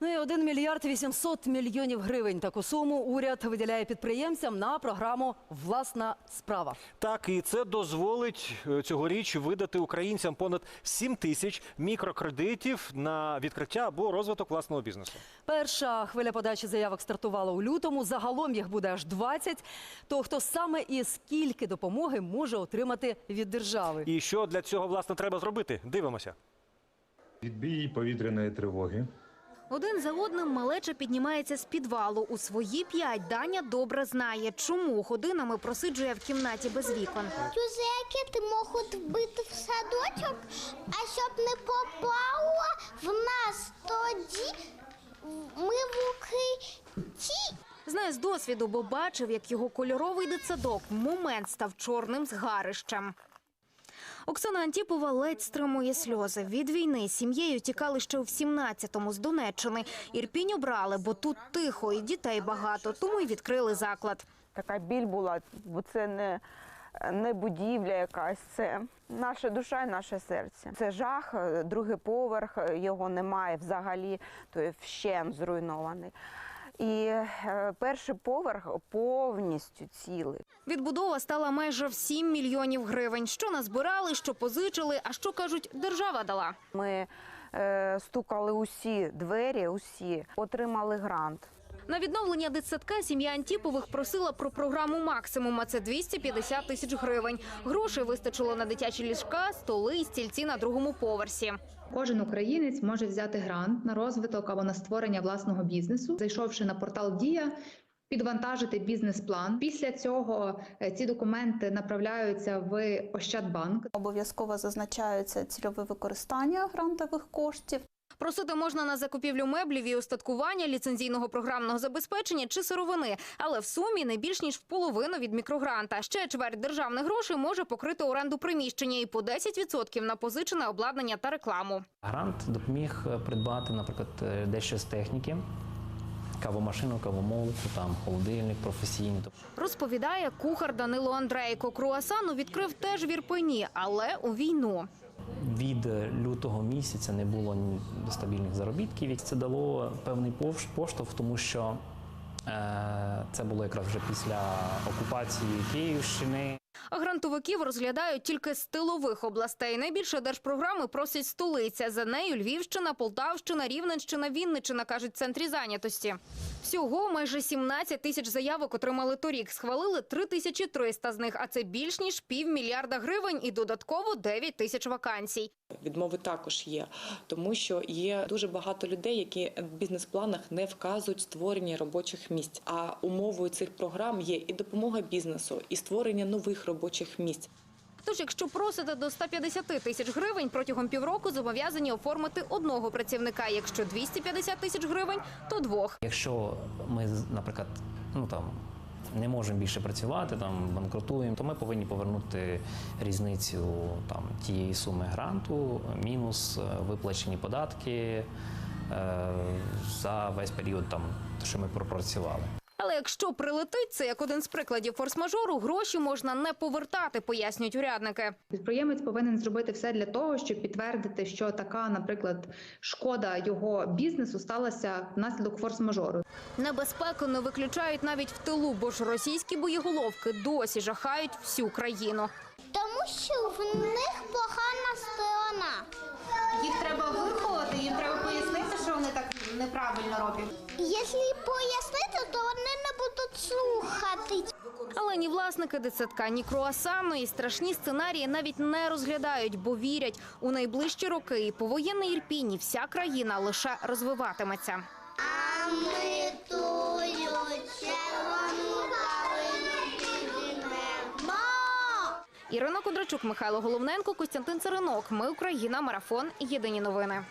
Ну і 1 мільярд 800 мільйонів гривень. Таку суму уряд виділяє підприємцям на програму Власна справа. Так, і це дозволить е, цьогоріч видати українцям понад 7 тисяч мікрокредитів на відкриття або розвиток власного бізнесу. Перша хвиля подачі заявок стартувала у лютому. Загалом їх буде аж 20. То хто саме і скільки допомоги може отримати від держави? І що для цього власне треба зробити? Дивимося. Відбій повітряної тривоги. Один за одним малеча піднімається з підвалу. У свої п'ять Даня добре знає, чому годинами просиджує в кімнаті без вікон. Юзеки можуть вбити в садочок, а щоб не попало в нас тоді ми в укритті. Знає з досвіду, бо бачив, як його кольоровий дитсадок в момент став чорним згарищем. Оксана Антіпова ледь стримує сльози. Від війни сім'єю тікали ще в 17-му з Донеччини. Ірпінь обрали, бо тут тихо і дітей багато, тому й відкрили заклад. така біль була, бо це не, не будівля якась, це наша душа і наше серце. Це жах, е, другий поверх, е, його немає взагалі, то вщен зруйнований. І е, перший поверх повністю цілий. Відбудова стала майже в 7 мільйонів гривень. Що назбирали, що позичили, а що кажуть, держава дала. Ми е, стукали усі двері, усі, отримали грант. На відновлення дитсадка сім'я Антіпових просила про програму «Максимум», а це 250 тисяч гривень. Грошей вистачило на дитячі ліжка, столи і стільці на другому поверсі. Кожен українець може взяти грант на розвиток або на створення власного бізнесу, зайшовши на портал Дія. Підвантажити бізнес-план. Після цього е, ці документи направляються в Ощадбанк. Обов'язково зазначаються цільове використання грантових коштів. Просити можна на закупівлю меблів і устаткування, ліцензійного програмного забезпечення чи сировини, але в сумі не більш ніж в половину від мікрогранта. Ще чверть державних грошей може покрити оренду приміщення і по 10% на позичене обладнання та рекламу. Грант допоміг е, придбати, наприклад, е, дещо з техніки, кавомашину, кавомолку, там холодильник професійний. Розповідає кухар Данило Андрейко. Круасану відкрив теж в Ірпені, але у війну. Від лютого місяця не було стабільних заробітків. І це дало певний поштовх, тому що е, це було якраз вже після окупації Київщини. Грантовиків розглядають тільки з тилових областей. Найбільше держпрограми просять столиця. За нею Львівщина, Полтавщина, Рівненщина, Вінниччина, кажуть, в центрі зайнятості. Всього майже 17 тисяч заявок отримали торік. Схвалили 3300 з них, а це більш ніж півмільярда гривень і додатково 9 тисяч вакансій. Відмови також є, тому що є дуже багато людей, які в бізнес-планах не вказують створення робочих місць. А умовою цих програм є і допомога бізнесу, і створення нових робочих місць. Тож, якщо просите до 150 тисяч гривень, протягом півроку зобов'язані оформити одного працівника. Якщо 250 тисяч гривень, то двох. Якщо ми, наприклад, ну там не можемо більше працювати, там банкрутуємо, то ми повинні повернути різницю там тієї суми гранту, мінус е, виплачені податки е, за весь період, там що ми пропрацювали. Але якщо прилетить, це як один з прикладів форс-мажору, гроші можна не повертати, пояснюють урядники. Підприємець повинен зробити все для того, щоб підтвердити, що така, наприклад, шкода його бізнесу сталася внаслідок форс-мажору. Небезпеку не виключають навіть в тилу, бо ж російські боєголовки досі жахають всю країну. Тому що в них погана сторона. Їх треба виховати, їм треба пояснити, що вони так неправильно роблять. Якщо пояснити, то вони не будуть слухати. Ні власники дитсадка, ні круасану і страшні сценарії навіть не розглядають, бо вірять у найближчі роки і повоєнний Ірпінь, і вся країна лише розвиватиметься. А ми. Ірина Кондрачук, Михайло Головненко, Костянтин Царинок. Ми Україна. Марафон. Єдині новини.